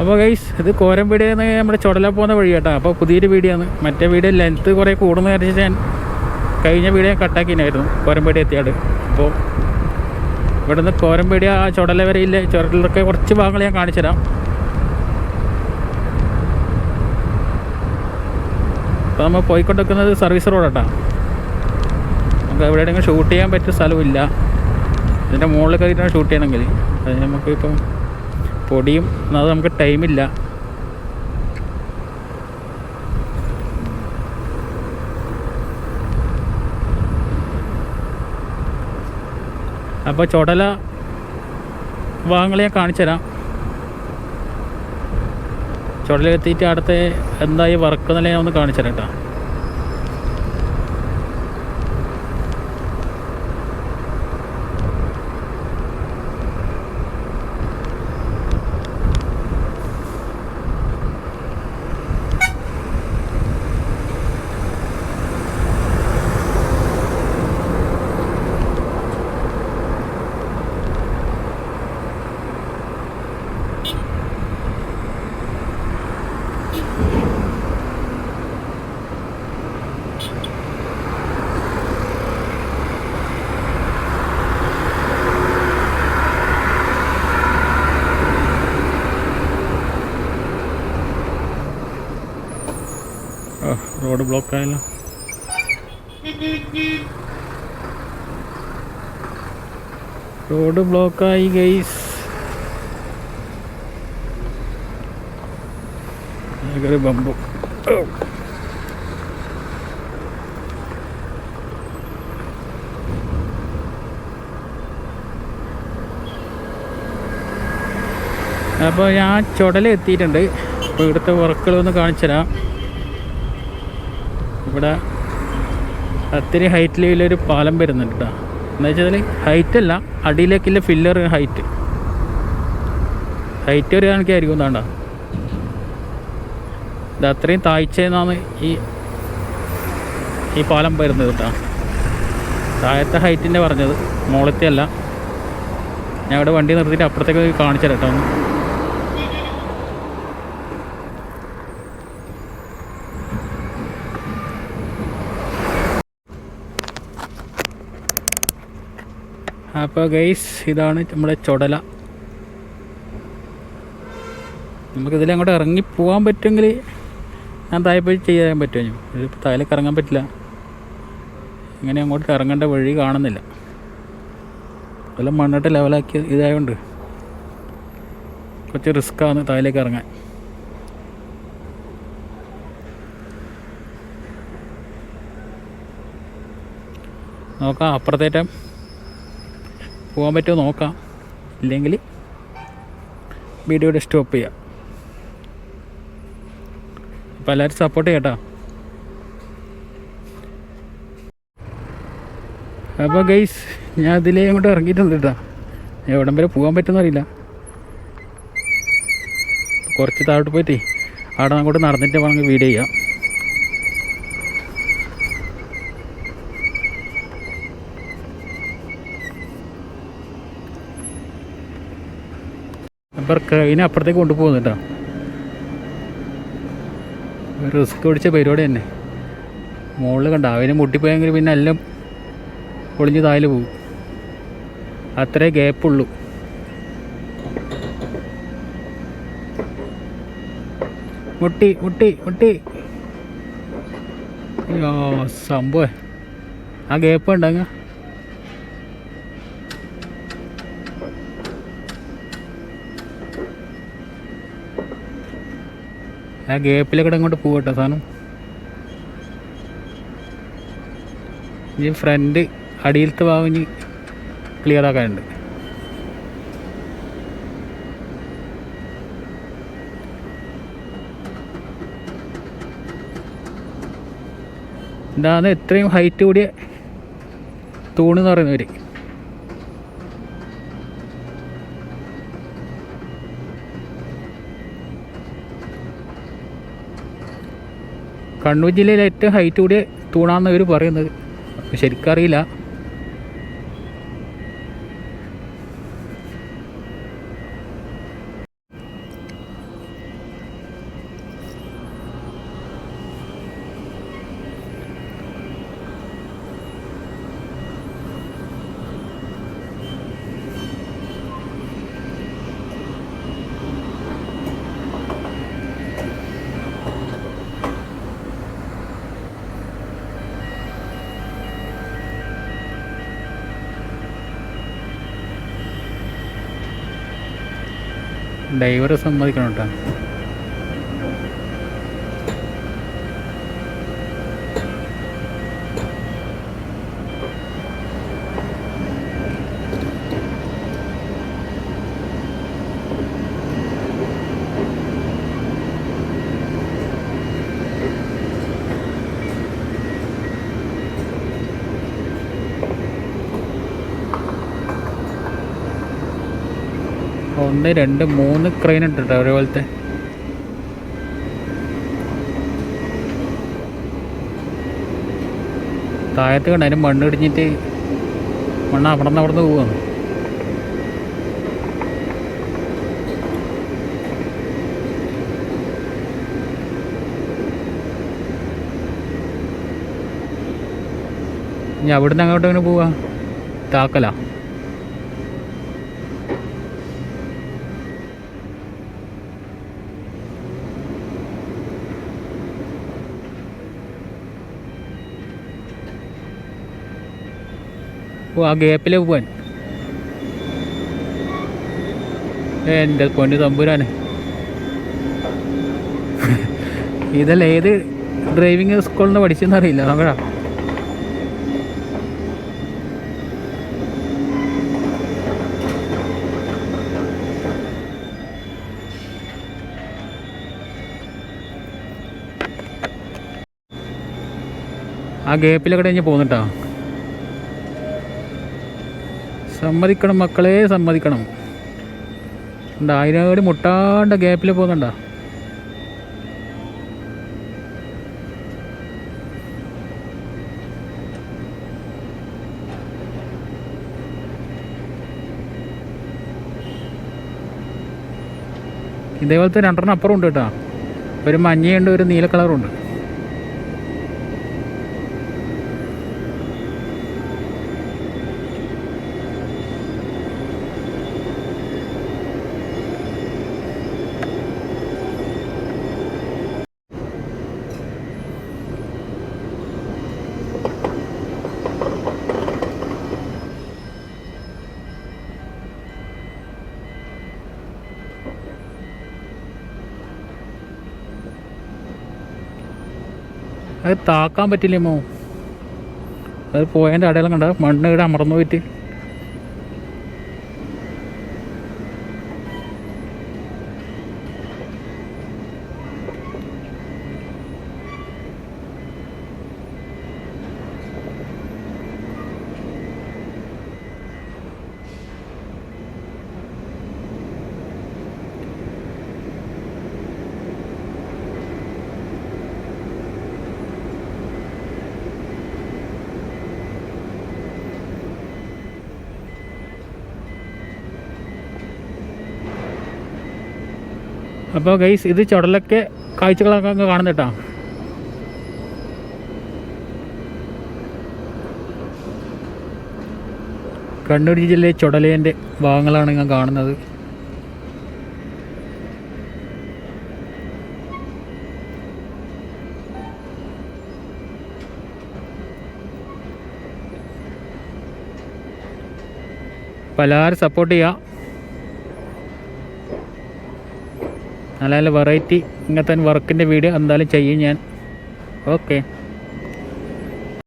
അപ്പോൾ ഗൈസ് ഇത് കോരമ്പീടിയിൽ നിന്ന് നമ്മുടെ ചുടല പോകുന്ന വഴി കേട്ടോ. അപ്പോൾ പുതിയൊരു വീടിയാണ് മറ്റേ വീട് ലെങ്ത്ത് കുറേ കൂടുന്ന കാര്യം ഞാൻ കഴിഞ്ഞ വീട് ഞാൻ കട്ടാക്കിനായിരുന്നു കോരമ്പേടി എത്തിയാട് അപ്പോൾ ഇവിടെ നിന്ന് കോരമ്പേടി ആ ചുടല ഇല്ല ചുരത്തിലൊക്കെ കുറച്ച് ഭാഗങ്ങൾ ഞാൻ കാണിച്ചു തരാം. അപ്പോൾ നമ്മൾ പോയിക്കൊണ്ടിരിക്കുന്നത് സർവീസ് റോഡാട്ടാ നമുക്ക് എവിടെയെങ്കിലും ഷൂട്ട് ചെയ്യാൻ പറ്റിയ സ്ഥലമില്ല ഇതിന്റെ മുകളിൽ കയറിയിട്ടാണ് ഷൂട്ട് ചെയ്യണമെങ്കിൽ. അത് നമുക്ക് ഇപ്പം പൊടിയും അത് നമുക്ക് ടൈമില്ല അപ്പോൾ ചുടല ഭാഗങ്ങൾ ഞാൻ കാണിച്ചു തരാം. ചുടലെത്തിയിട്ട് അടുത്ത എന്തായി വർക്ക് എന്നല്ലേ ഞാൻ ഒന്ന് കാണിച്ചു തരാം കേട്ടോ ഓ, റോഡ് ബ്ലോക്ക് ആയല്ലോ. റോഡ് ബ്ലോക്കായി ഗൈസ് ഒരു ബമ്പു. അപ്പോൾ ഞാൻ ചുടലെത്തിയിട്ടുണ്ട്. അപ്പോൾ ഇവിടുത്തെ വർക്കുകളൊന്ന് കാണിച്ചു തരാം ഇവിടെ അത്തിരി ഹൈറ്റിലൊരു പാലം വരുന്നുണ്ട് കേട്ടോ എന്താ വെച്ചാൽ അല്ല അടിയിലേക്കുള്ള ഫില്ലർ ഹൈറ്റ് ഹൈറ്റ് ഒരു കണക്കായിരിക്കും എന്താണ്ട ഇത് അത്രയും താഴ്ചയെന്നാണ് ഈ ഈ പാലം വരുന്നത് കേട്ടോ താഴത്തെ ഹൈറ്റിന്റെ പറഞ്ഞത് മുകളത്തെ അല്ല. ഞാൻ ഇവിടെ വണ്ടി നിർത്തിയിട്ട് അപ്പുറത്തേക്ക് കാണിച്ചു തരാം കേട്ടോ അപ്പോൾ ഗൈസ് ഇതാണ് നമ്മുടെ ചുടല. നമുക്കിതിൽ അങ്ങോട്ട് ഇറങ്ങി പോകാൻ പറ്റുമെങ്കിൽ ഞാൻ താഴെ പോയി ചെയ്യാൻ പറ്റുമോ ഇതിപ്പോൾ താഴേക്ക് ഇറങ്ങാൻ പറ്റില്ല. ഇങ്ങനെ അങ്ങോട്ട് ഇറങ്ങേണ്ട വഴി കാണുന്നില്ല. എല്ലാം മണ്ണിട്ട് ലെവലാക്കി ഇതായതുകൊണ്ട് കുറച്ച് റിസ്ക്കാണ് താഴേക്ക് ഇറങ്ങാൻ. നോക്കാം അപ്പുറത്തേറ്റം പോകാൻ പറ്റുമോ നോക്കാം. ഇല്ലെങ്കിൽ വീഡിയോയുടെ സ്റ്റോപ്പ് ചെയ്യാം. അപ്പോൾ എല്ലാവരും സപ്പോർട്ട് ചെയ്യട്ടോ. അപ്പോൾ ഗൈസ് ഞാൻ അതിലേ അങ്ങോട്ട് ഇറങ്ങിയിട്ടുണ്ട് കേട്ടോ. എവിടം വരെ പോകാൻ പറ്റുമെന്ന് അറിയില്ല. കുറച്ച് താഴോട്ട് പോയിട്ടേ അവിടെ അങ്ങോട്ട് നടന്നിട്ട് വേണമെങ്കിൽ വീഡിയോ ചെയ്യാം. ഇതിനെ അപ്പുറത്തേക്ക് കൊണ്ടുപോകുന്നുണ്ടോ റിസ്ക് പിടിച്ച പരിപാടി തന്നെ. മുകളിൽ കണ്ട അവന് മുട്ടിപ്പോയെങ്കിൽ പിന്നെ എല്ലാം പൊളിഞ്ഞ് താഴെ പോകും അത്രേ ഗ്യാപ്പുള്ളൂ മുട്ടി മുട്ടി മുട്ടി. സംഭവം. ആ ഗ്യാപ്പ് ഉണ്ടങ്ങ. ആ ഗ്യാപ്പിലൊക്കെ അങ്ങോട്ട് പോവട്ടെ സാധനം. ഈ ഫ്രണ്ട് അടിയിലത്തെ ഭാഗം ഇനി ക്ലിയർ ആക്കാനുണ്ട്. ഇതാണ് എത്രയും ഹൈറ്റ് കൂടിയ തൂണ് എന്ന് പറയുന്നവർ കണ്ണൂർ ജില്ലയിലെ ഏറ്റവും ഹൈറ്റ് കൂടിയ തൂണാന്ന് ഇവർ പറയുന്നത്. ശരിക്കറിയില്ല. ഡ്രൈവർ സമ്മതിക്കണം കേട്ടോ. ഒന്ന് രണ്ട് മൂന്ന് ക്രെയിൻ ഉണ്ട് കേട്ടോ ഒരേപോലത്തെ? താഴത്ത് കണ്ട അതിന് മണ്ണ് ഇടിഞ്ഞിട്ട് മണ്ണ് അവിടെ നിന്ന് അവിടെ നിന്ന് പോവാണ്. ഇനി അവിടുന്ന് അങ്ങോട്ട് എങ്ങനെ പോവാ? താക്കലാ. ഓ ആ ഗ്യാപ്പിൽ പോവാൻ. എന്റെ പൊന്ന് തമ്പുരാന്. ഇതല്ല ഏത് ഡ്രൈവിംഗ് സ്കൂളിൽ നിന്ന് പഠിച്ചെന്ന് അറിയില്ല നോക്കടാ ആ ഗ്യാപ്പിലൊക്കെ കഴിഞ്ഞ് പോന്നിട്ടാ. സമ്മതിക്കണം മക്കളെ സമ്മതിക്കണം. ഉണ്ട് അതിനോട് മുട്ടാണ്ട ഗ്യാപ്പിൽ പോകുന്നുണ്ടോ? ഇതേപോലത്തെ രണ്ടെണ്ണം അപ്പുറം ഉണ്ട് കേട്ടോ. ഒരു മഞ്ഞയുണ്ട് ഒരു നീല കളറുണ്ട് അത് താക്കാൻ പറ്റില്ലേ മോ? അത് പോയതിന്റെ അടയാളം കണ്ട? മണ്ണ് ഇവിടെ അമർന്നു പോയിട്ട്. അപ്പോൾ ഗൈസ് ഇത് ചുടലൊക്കെ കാഴ്ചകളൊക്കെ കാണുന്ന കേട്ടോ കണ്ണൂർ ജില്ലയിലെ ചുടലേന്റെ ഭാഗങ്ങളാണ് ഞാൻ കാണുന്നത്. എല്ലാവരും സപ്പോർട്ട് ചെയ്യുക നല്ല നല്ല വെറൈറ്റി ഇങ്ങനത്തെ വർക്കിന്റെ വീഡിയോ എന്തായാലും ചെയ്യും ഞാൻ. ഓക്കെ